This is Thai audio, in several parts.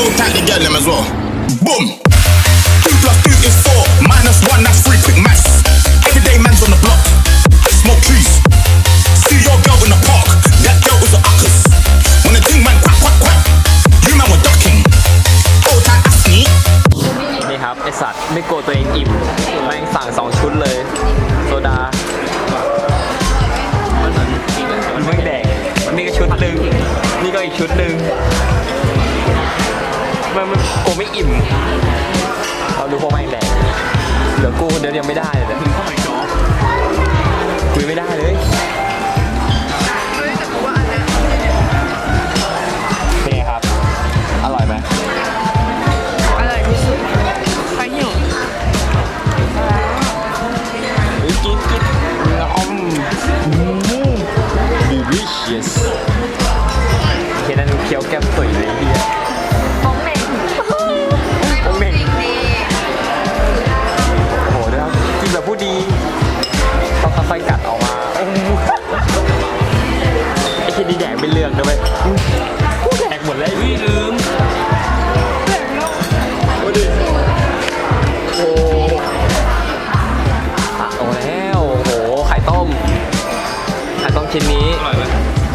Hold tight the girl them as well. Boom. Two plus two is four. Minus one, that's three. Quick maths. Everyday man's on the block. Smoke trees. See your girl in the park. That girl was a uckers. When the thing man quack quack quack. You man were ducking. Hold tight, ask me. นี่ครับไอสัตว์ไม่โกลัวตัวเองอิ่มแม่งสั่งสองชุดเลย มันมันโกลัวไม่อิ่มเราดูพวกแม่งแดกเหลือกูคนเดียวยังไม่ได้เลยเนี่ยคุยไม่ได้เลย อ้ทีนี่แดกเป็นเรื่องด้วยกูแดกหมดเลยพี่ลืมโอ้ดิโอ้อะโอ้แล้วโอ้โหไข่ต้มไข่ต้มชิ้นนี้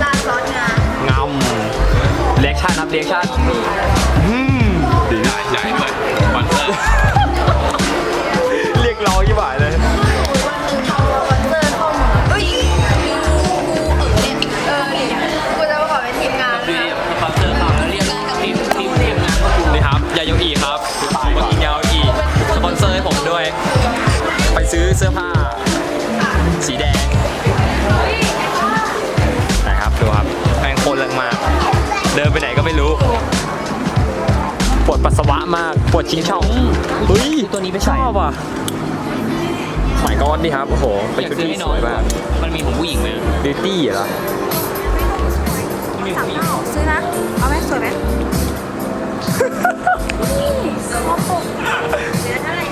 ลาดซอสงางำเรียกชั่นครับเรียกชั่น ไปซื้อเสื้อผ้า สีแดงนะครับดูครับแม่งโคตรแรงมาก เดินไปไหนก็ไม่รู้ปวดปัสสาวะมากปวดชิงช่องเฮ้ยตัวนี้ไปชใส่อบอะหมายก้อนนี่ครับ โอ้โห เป็นอยากชุดซื้อที่ให้สน้องวยมาก มันมีของผู้หญิงไหมบิวตี้เหรอมีของผู้หญิงซื้อนะ เอาไหมสวยไหมคอปกเดี๋ยวเท่าไหร่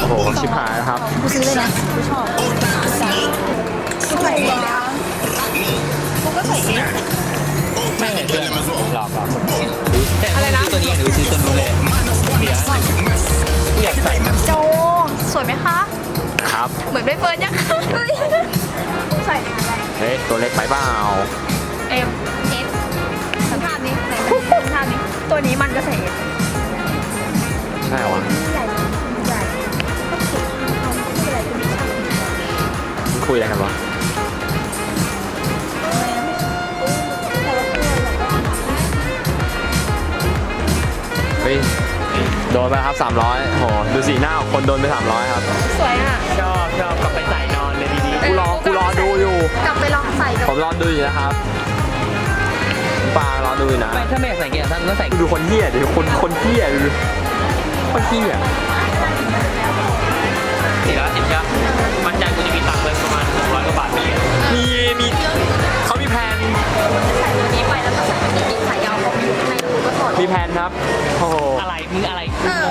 โอ้โหชิบหายแล้วครับ กูซื้อเลยนะกูชอบกูใส่เองกูก็ใส่เองไม่เห็นเพื่อน Them as well. หลับหลับแต่อะไรนะตัวนี้หรือซื้อตัวนู้นเลยเดี๋ยวกูอยากใส่มันโจสวยไหมคะ ครับ เหมือนใบเฟิร์นยังเฮ้ยกูใส่อะไรเฮ้ยตัวเล็กไปเปล่าเอ็มเอสสภาพนี้ไหนมันสภาพนี้ตัวนี้มันก็ใส่เอส ยอะไรกันวะเฮ้ยโดนไปแล้วครับ 300โหดูสีหน้าของคนโดนไป 300 ครับ สวยอะ ชอบชอบกลับไปใส่นอนเลยดีกูรอกูรอดูอยู่ กลับไปลองใส่กับผมรอดูอยู่นะครับปางรอดูอยู่นะๆไม่ถ้าไม่อยากใส่เกียร์สั้นก็ใส่ดูคนเหี้ยดิคนคนเหี้ยดูคนเหี้ยสี่ร้อยสิบใช่มั นครับ โอ้โห อะไรมึงอะไรเออ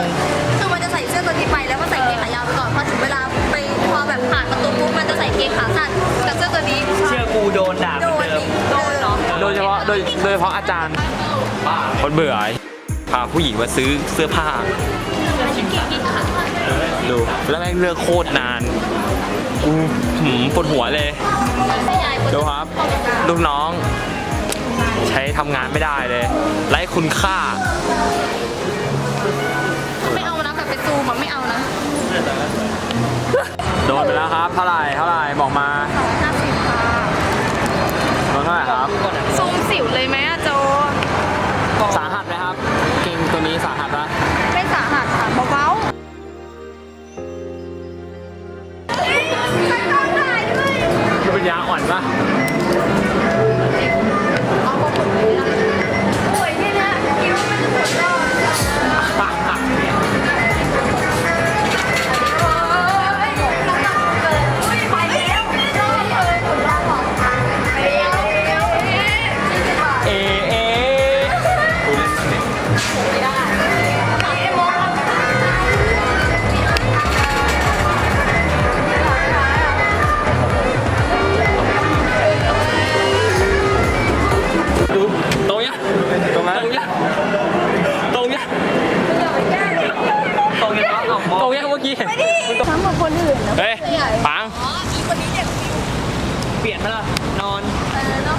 คือมันจะใส่เสื้อตัวนี้ไปแล้วก็ใส่กางเกงขายาวไปก่อนพอถึงเวลาไปพอแบบผ่านประตูปุ๊บมันจะใส่กางเกงขาสั้นกับเสื้อตัวนี้เชื่อกูโดนด่าเหโดมือนนเดิม โดนเนาะโดยเฉพาะโดยโดยเฉพาะอาจารย์บ้าคนเบื่อไอ้พาผู้หญิงมาซื้อเสื้อผ้า ดู แล้วแม่งเลือกโคตรนานกูหืมปวดหัวเลย ดูครับ ลูกน้องใช้ทำงานไม่ได้เลย ไร้คุณค่า ไม่เอานะแบบไปซูมอะไม่เอานะ โดนไปแล้วครับ เท่าไหร่เท่าไหร่บอกมา คนอื่นนะเฮ้ยปัง อ๋ออีคนนี้เด็กเปลี่ยนไหมล่ะนอน เออเนาะ